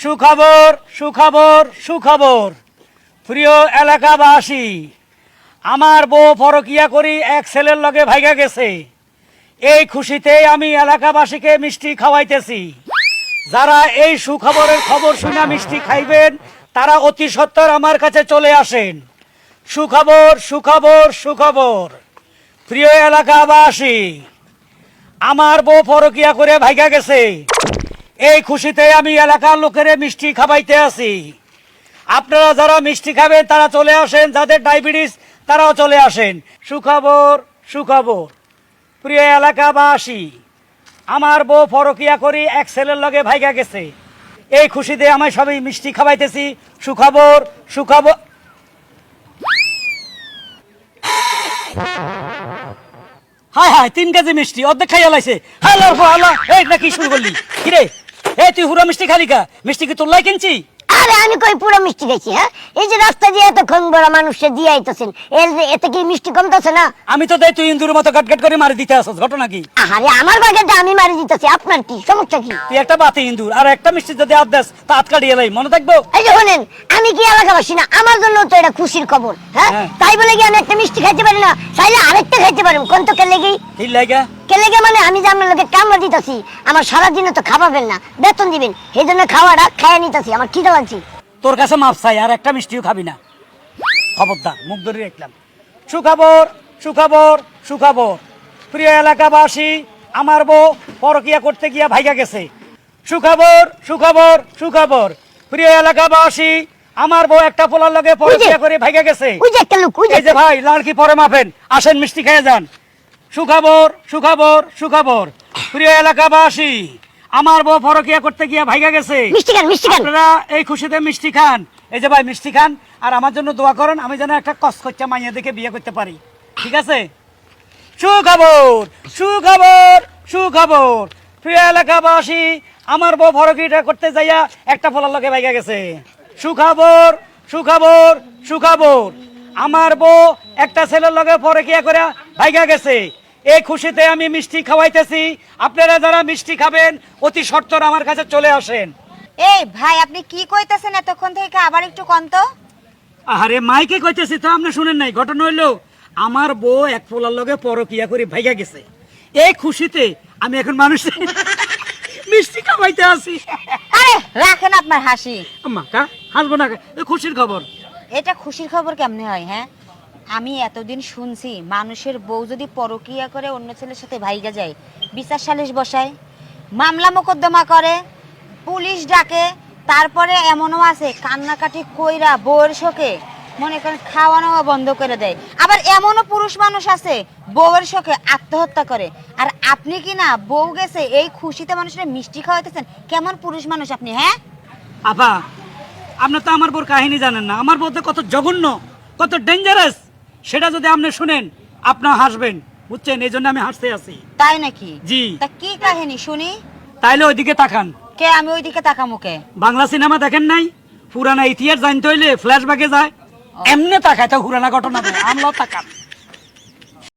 সুখবর সুখবর সুখবর। প্রিয় এলাকাবাসী, আমার বউ ফরকিয়া করি এক ছেলের লগে ভাইগা গেছে। এই খুশিতে আমি এলাকাবাসীকে মিষ্টি খাওয়াইতেছি। যারা এই সুখবরের খবর শুনে মিষ্টি খাইবেন, তারা অতি সত্বর আমার কাছে চলে আসেন। সুখবর সুখবর সুখবর। প্রিয় এলাকাবাসী, আমার বউ পরকিয়া করে ভাইগা গেছে। এই খুশিতে আমি এলাকার লোকেরে মিষ্টি খাওয়াইতে আছি আপনারা যারা মিষ্টি খাবেন, তারা চলে আসেন। যাদের ডায়াবেটিস, তারাও চলে আসেন। সুখবর সুখবর। প্রিয় এলাকাবাসী, আমার বউ ফরকিয়া করি এক ছেলের লগে ভাইগা গেছে। এই খুশিতে আমি সবাই মিষ্টি খাওয়াইতেছি সুখবর সুখবর। হায় হায়, তিন কেজি মিষ্টি, অর্ধেক খাইয়া লাইছে। হাল্লার পর এই না কি শুরু করলি? কিরে? এই তুই হুরা মিষ্টি খালি কা? মিষ্টি কি তোর লাই কিনছি? আরে আমি কই পুরো মিষ্টি খাইছি হ্যাঁ? এই যে রাস্তা দিয়ে এতক্ষণ বড় মানুষে দিয়ে আইতেছেন এর এতে কি মিষ্টি কমতেছে না? আমি তো দেই তুই ইন্দুর মতো কাট করে মারি দিতে আসছ ঘটনা কি? আরে আমার বাগেটা আমি মারি দিতেছি আপনার কি? সমস্যা কি? তুই একটা বাতি ইন্দুর আর একটা মিষ্টি যদি আদ দেস তা হাত কাটিয়ে লাই মনে থাকব? এই যে শোনেন আমি কি এলাকাবাসী না? আমার জন্য তো এটা খুশির খবর হ্যাঁ? হ্যাঁ। তাই বলে কি আমি একটা মিষ্টি খাইতে পারি না? চাইলে আরেকটা খাইতে পারি কোন তো কে গেই ঠিক লাগা। কেলে গে মানে আমি যে আপনার লোকে কামড়া দিতেছি? আমার সারা দিনে তো খাওয়াবেন না। বেতন দিবেন এই জন্য খাওয়াটা খাইয়া নিতেছি আমার খিদে লাগছে। তোর কাছে মাপ চাই আর একটা মিষ্টিও খাবি না। খবরদার মুখ ধরে রাখলাম। সুখবর সুখবর সুখবর। প্রিয় এলাকাবাসী আমার বউ পরকিয়া করতে গিয়া ভাইগা গেছে। সুখবর সুখবর সুখবর। প্রিয় এলাকাবাসী আমার বউ একটা পোলার লগে পরকিয়া করে ভাইগা গেছে। ওই যে একটা লোক ওই যে এই যে ভাই লাড়কি পরে মাপেন? আসেন মিষ্টি খেয়ে যান। সুখবর সুখবর সুখবর। প্রিয় এলাকাবাসী আমার বউ পরকিয়া করতে গিয়া ভাইগা গেছে। মিষ্টি খান মিষ্টি খান। আপনারা এই খুশিতে মিষ্টি খান। এই যে ভাই মিষ্টি খান। আর আমার জন্য দোয়া করেন আমি যেন একটা কসকচ্চা মাইয়া দেখে বিয়ে করতে পারি। ঠিক আছে? সুখবর সুখবর সুখবর। প্রিয় এলাকাবাসী আমার বউ ভরকিটা করতে যাইয়া একটা ফলার লগে বাইগা গেছে। সুখবর সুখবর সুখবর। আমার বউ একটা ছেলের লগে পরকিয়া করে ভাইগা গেছে। এই খুশিতে আমি মিষ্টি খাওয়াইতেছি। আপনারা যারা মিষ্টি খাবেন অতি সত্বর আমার কাছে চলে আসেন। এই ভাই আপনি কি কইতেছেন এতক্ষণ থেকে? আবার একটু কন্ত আরে মাইকে কইতেছি তো আপনি শুনেন নাই। ঘটনা হইল আমার বউ এক পোলার লগে পরকিয়া করে ভাইগা গেছে। এই খুশিতে আমি এখন মানুষ মিষ্টি খাওয়াইতে আসি আরে রাখেন আপনার হাসি। আম্মা কা হাসবো না? খুশির খবর। এটা খুশির খবর কেমনে হয় হ্যাঁ? আমি এতদিন শুনছি, মানুষের বউ যদি পরকিয়া করে অন্য ছেলের সাথে ভাইগা যায়, বিচার সালিশ বসায়, মামলা মোকদ্দমা করে, পুলিশ ডাকে, তারপরে এমনও আছে, কান্নাকাটি কইরা বউয়ের শোকে, মনে করেন খাওয়ানো বন্ধ করে দেয়। আবার এমনও পুরুষ মানুষ আছে, বউয়ের শোকে আত্মহত্যা করে। আর আপনি কি না, বউ গেছে, এই খুশিতে মানুষের মিষ্টি খাওয়াইতেছেন? কেমন পুরুষ মানুষ আপনি হ্যাঁ? আপা আপনি তো আমার বোর কাহিনী জানেন না। আমার বউতে কত জঘন্য, কত ডেঞ্জারাস সেটা যদি আপনি শুনেন আপনার হাসবেন বুঝছেন? এই জন্য আমি হাসতে আছি। তাই নাকি? জি। তা কি কাহিনী? শুনি। তাইলে ওইদিকে তাকান। কে? আমি ওইদিকে তাকামুকে বাংলা সিনেমা দেখেন নাই? পুরানা ইতিহাস জানতে হইলে ফ্ল্যাশব্যাকে যায়। এমনি তাকায় তা পুরানা ঘটনা। দেয় আমরাও তাকান